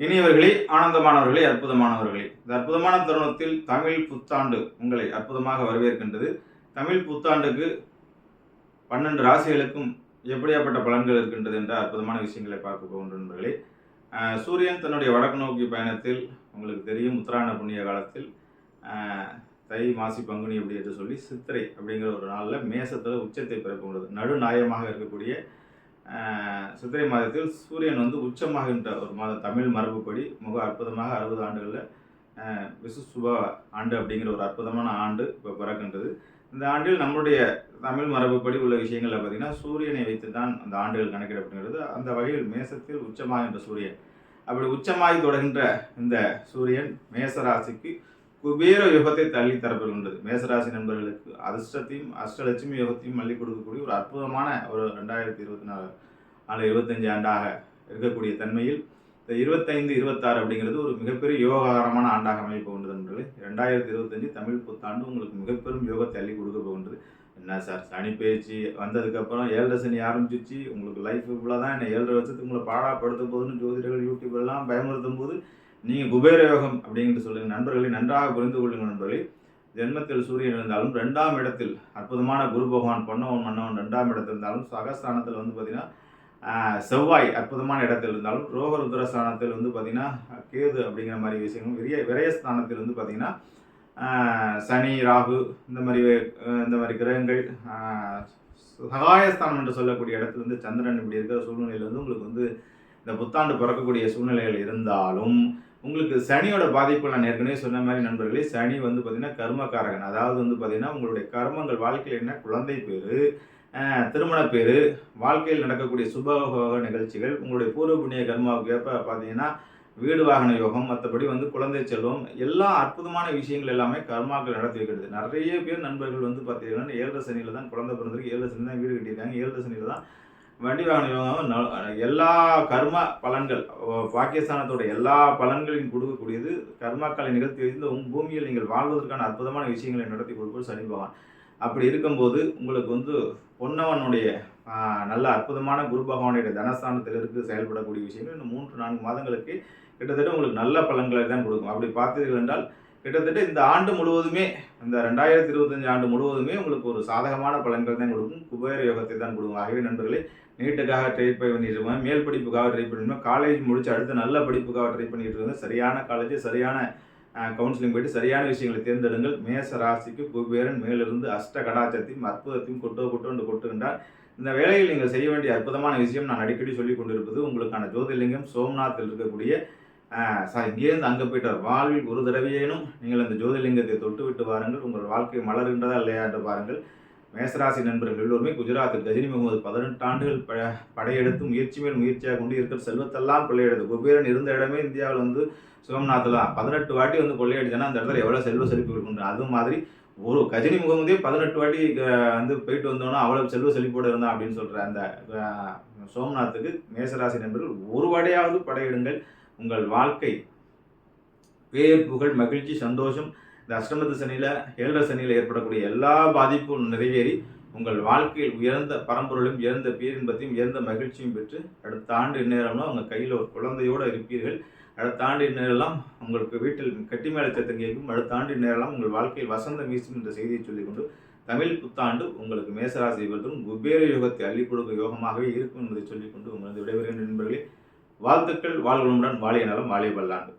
இனியவர்களே ஆனந்தமானவர்களே அற்புதமானவர்களே. இந்த அற்புதமான தருணத்தில் தமிழ் புத்தாண்டு உங்களை அற்புதமாக வரவேற்கின்றது. தமிழ் புத்தாண்டுக்கு பன்னெண்டு ராசிகளுக்கும் எப்படியாப்பட்ட பலன்கள் இருக்கின்றது என்ற அற்புதமான விஷயங்களை பார்க்க போகின்ற நண்பர்களே. சூரியன் தன்னுடைய வடக்கு நோக்கி பயணத்தில் உங்களுக்கு தெரியும் உத்தராயண புண்ணிய காலத்தில் தை மாசி பங்குனி அப்படி என்று சொல்லி சித்திரை அப்படிங்கிற ஒரு நாளில் மேசத்தில் உச்சத்தை பிறப்புகிறது நடுநாயகமாக இருக்கக்கூடிய சித்திரை மாதத்தில் சூரியன் வந்து உச்சமாகின்ற ஒரு மாதம். தமிழ் மரபுப்படி மிக அற்புதமாக அறுபது ஆண்டுகளில் விசு சுப ஆண்டு அப்படிங்கிற ஒரு அற்புதமான ஆண்டு இப்போ பிறக்கின்றது. இந்த ஆண்டில் நம்முடைய தமிழ் மரபுப்படி உள்ள விஷயங்களில் பார்த்திங்கன்னா சூரியனை வைத்து தான் அந்த ஆண்டுகள் கணக்கிடப்படுகிறது. அந்த வகையில் மேசத்தில் உச்சமாகின்ற சூரியன். அப்படி உச்சமாகி தொடர்கின்ற இந்த சூரியன் மேச ராசிக்கு குபேர யுகத்தை தள்ளி தரப்படுகின்றது மேசராசி நண்பர்களுக்கு அதிர்ஷ்டத்தையும் அஷ்டலட்சுமி யுகத்தையும் மல்லி கொடுக்கக்கூடிய ஒரு அற்புதமான ஒரு ரெண்டாயிரத்தி இருபத்தி நாலு ஆனால் இருபத்தஞ்சு ஆண்டாக இருக்கக்கூடிய தன்மையில் இந்த இருபத்தைந்து இருபத்தாறு அப்படிங்கிறது ஒரு மிகப்பெரிய யோகாகரமான ஆண்டாக அமைய போகின்றது என்பது ரெண்டாயிரத்தி இருபத்தஞ்சு தமிழ் புத்தாண்டு உங்களுக்கு மிகப்பெரும் யோகத்தை அள்ளி கொடுக்க போகின்றது. என்ன சார் சனி பேச்சு வந்ததுக்கப்புறம் ஏழரை சனி ஆரம்பிச்சிச்சு. உங்களுக்கு லைஃப் இவ்வளோ தான் என்ன ஏழரை வருஷத்துக்கு உங்களை பாடாப்படுத்த போதுன்னு ஜோதிடர்கள் யூடியூப் எல்லாம் பயமுறுத்தும் போது நீங்கள் குபேர யோகம் அப்படின்ட்டு சொல்லுங்கள் நண்பர்களை நன்றாக புரிந்து கொள்ளுங்கள் நண்பர்களே. ஜென்மத்தில் சூரியன் இருந்தாலும் ரெண்டாம் இடத்தில் அற்புதமான குரு பகவான் பொன்னவன் மன்னவன் ரெண்டாம் இடத்தில் இருந்தாலும் சகஸ்தானத்தில் வந்து பார்த்தீங்கன்னா செவ்வாய் அற்புதமான இடத்தில் இருந்தாலும் ரோகருத்ர ஸ்தானத்தில் வந்து பார்த்தீங்கன்னா கேது அப்படிங்கிற மாதிரி விஷயங்கள் விரிய விரயஸ்தானத்தில் வந்து பார்த்தீங்கன்னா சனி ராகு இந்த மாதிரி இந்த மாதிரி கிரகங்கள் சகாயஸ்தானம் என்று சொல்லக்கூடிய இடத்துல வந்து சந்திரன் இப்படி இருக்கிற சூழ்நிலையில் வந்து உங்களுக்கு வந்து இந்த புத்தாண்டு பிறக்கக்கூடிய சூழ்நிலைகள் இருந்தாலும் உங்களுக்கு சனியோட பாதிப்பு நான் ஏற்கனவே சொன்ன மாதிரி நண்பர்களே சனி வந்து பார்த்தீங்கன்னா கர்மக்காரகன். அதாவது வந்து பார்த்தீங்கன்னா உங்களுடைய கர்மங்கள் வாழ்க்கையில் என்ன? குழந்தை பேர் திருமண பேர் வாழ்க்கையில் நடக்கக்கூடிய சுபபோக நிகழ்ச்சிகள் உங்களுடைய பூர்வ புண்ணிய கர்மாவுக்கு ஏற்ப பார்த்தீங்கன்னா வீடு வாகன யோகம் மற்றபடி வந்து குழந்தை செல்வம் எல்லா அற்புதமான விஷயங்கள் எல்லாமே கர்மாக்கள் நடத்தி வைக்கிறது. நிறைய பேர் நண்பர்கள் வந்து பார்த்தீங்கன்னா ஏழரை சனியில் தான் குழந்தை பிறந்திருக்கு. ஏழரை சனி தான் வீடு கட்டியிருக்காங்க. ஏழரை சனியில் தான் வண்டி வாங்கினவங்க எல்லா கர்ம பலன்கள் பாகிஸ்தானத்தோட எல்லா பலன்களையும் கொடுக்கக்கூடியது கர்மாக்களை நிகழ்த்தி வைத்து உங்கள் பூமியில் நீங்கள் வாழ்வதற்கான அற்புதமான விஷயங்களை நடத்தி கொடுப்பது சனி பகவான். அப்படி இருக்கும்போது உங்களுக்கு வந்து பொன்னவனுடைய நல்ல அற்புதமான குரு பகவானுடைய தனஸ்தானத்தில் இருந்து செயல்படக்கூடிய விஷயங்கள் இன்னும் மூன்று நான்கு மாதங்களுக்கு கிட்டத்தட்ட உங்களுக்கு நல்ல பலன்களை தான் கொடுக்கும். அப்படி பார்த்தீர்கள் என்றால் கிட்டத்தட்ட இந்த ஆண்டு முழுவதுமே இந்த ரெண்டாயிரத்தி இருபத்தஞ்சு ஆண்டு முழுவதுமே உங்களுக்கு ஒரு சாதகமான பலன்கள் தான் கொடுக்கும். குபேர யோகத்தை தான் கொடுக்கும். ஆகவே நண்பர்களே நீட்டுக்காக ட்ரை பண்ணிட்டு இருக்கோம். மேல் படிப்புக்காக ட்ரை பண்ணிருக்கோம் காலேஜ் முடிச்சு அடுத்து நல்ல படிப்புக்காக ட்ரை பண்ணிட்டு இருக்கோம். சரியான காலேஜ் சரியான கவுன்சிலிங் போயிட்டு சரியான விஷயங்களை தேர்ந்தெடுங்கள். மேச ராசிக்கு குபேரன் மேலிருந்து அஷ்ட கடாச்சத்தையும் அற்புதத்தையும் கொட்டோ கொட்டோண்டு கொட்டுகின்றார். இந்த வேலையில் நீங்கள் செய்ய வேண்டிய அற்புதமான விஷயம் நான் அடிக்கடி சொல்லிக் கொண்டிருப்பது உங்களுக்கான ஜோதிர்லிங்கம் சோம்நாத்தில் இருக்கக்கூடிய ஆஹ், சா- இங்கேருந்து அங்கே போயிட்டார். வாழ்வில் ஒரு தடவையேனும் நீங்கள் அந்த ஜோதிர்லிங்கத்தை தொட்டு விட்டு வாருங்கள். உங்கள் வாழ்க்கை மலர்கின்றதா இல்லையா என்று பாருங்கள். மேசராசி நண்பர்கள் எல்லோருமே குஜராத்தில் கஜினி முகமது பதினெட்டு ஆண்டுகள் ப படையெடுத்து முயற்சி மேல் முயற்சியாக கொண்டு இருக்கிற செல்வத்தெல்லாம் கொள்ளையெடுத்து குபேரன் இருந்த இடமே இந்தியாவில் வந்து சுகம்நாத்தில் தான் பதினெட்டு வாட்டி வந்து கொள்ளையடிச்சேன்னா அந்த இடத்துல எவ்வளோ செல்வ செழிப்பு இருக்குன்ற அது மாதிரி ஒரு கஜினி முகமதே பதினெட்டு வாட்டி வந்து போயிட்டு வந்தோன்னா அவ்வளோ செல்வ செழிப்போடு இருந்தான் அப்படின்னு சொல்கிற அந்த சோம்நாத்துக்கு மேசராசி நண்பர்கள் ஒரு வாடையாவது படையிடுங்கள். உங்கள் வாழ்க்கை. பேர் புகழ் மகிழ்ச்சி சந்தோஷம். இந்த அஷ்டமத்து சனியில் ஏழரை சனியில் ஏற்படக்கூடிய எல்லா பாதிப்பும் நிறைவேறி உங்கள் வாழ்க்கையில் உயர்ந்த பரம்பொருளும் உயர்ந்த பேரின்பத்தையும் உயர்ந்த மகிழ்ச்சியும் பெற்று அடுத்த ஆண்டு இந்நேரம்னா உங்கள் கையில் ஒரு குழந்தையோடு இருப்பீர்கள். அடுத்த ஆண்டு இந்நேரம்லாம் உங்களுக்கு வீட்டில் கட்டி மேலே சத்தம் கேட்கும் அடுத்த ஆண்டு இந்நேரம்லாம் உங்கள் வாழ்க்கையில் வசந்தம் வீசும் என்ற செய்தியை சொல்லிக்கொண்டு தமிழ் புத்தாண்டு உங்களுக்கு மேசராசி வருதும் குபேர யோகத்தை அள்ளி கொடுக்கும் யோகமாகவே இருக்கும் என்பதை சொல்லிக்கொண்டு உங்களது விடைபெறுகின்ற நண்பர்களே. வாழ்த்துக்கள் வாழ்வளமுடன் வாழிய நலம் வாழிய பல்லாண்டு